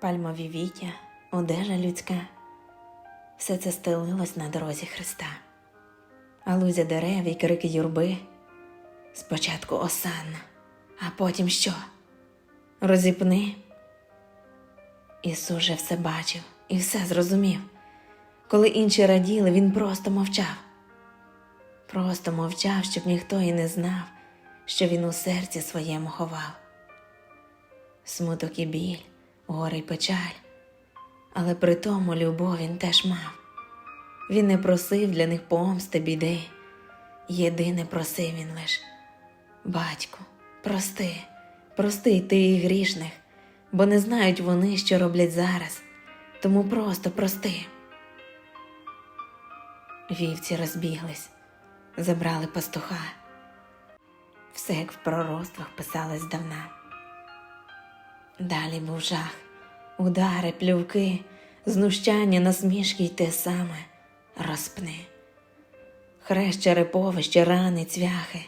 пальмові віття, одежа людська. Все це стелилось на дорозі Христа. А лузя дерев і крики юрби. Спочатку осанна, а потім що? Розіпни. Ісус же все бачив і все зрозумів. Коли інші раділи, він просто мовчав. Просто мовчав, щоб ніхто і не знав, що він у серці своєму ховав. Смуток і біль, горе й печаль, але при тому любов він теж мав. Він не просив для них помсти біди, єдине просив він лиш. Батьку, прости, прости ти і грішних, бо не знають вони, що роблять зараз, тому просто прости. Вівці розбіглись, забрали пастуха. Все як в пророцтвах писалось давна. Далі був жах, удари, плювки, знущання, насмішки й те саме розпни. Хрест череповище, рани, цвяхи.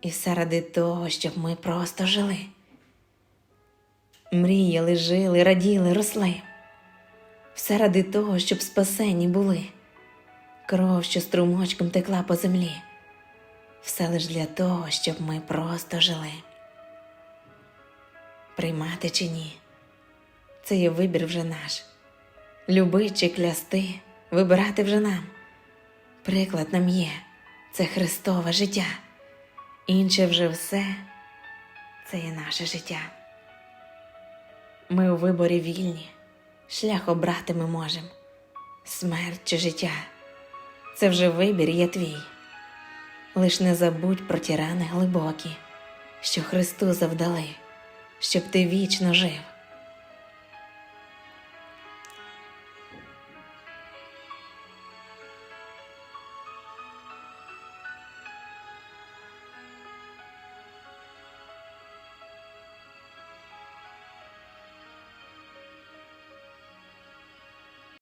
І все ради того, щоб ми просто жили. Мріяли, жили, раділи, росли. Все ради того, щоб спасені були. Кров, що струмочком текла по землі. Все лиш для того, щоб ми просто жили. Приймати чи ні, це є вибір вже наш. Любить чи клясти, вибирати вже нам. Приклад нам є, це Христове життя. Інше вже все це є наше життя. Ми у виборі вільні, шлях обрати ми можемо, смерть чи життя. Це вже вибір є твій. Лиш не забудь про ті рани глибокі, що Христу завдали, щоб ти вічно жив.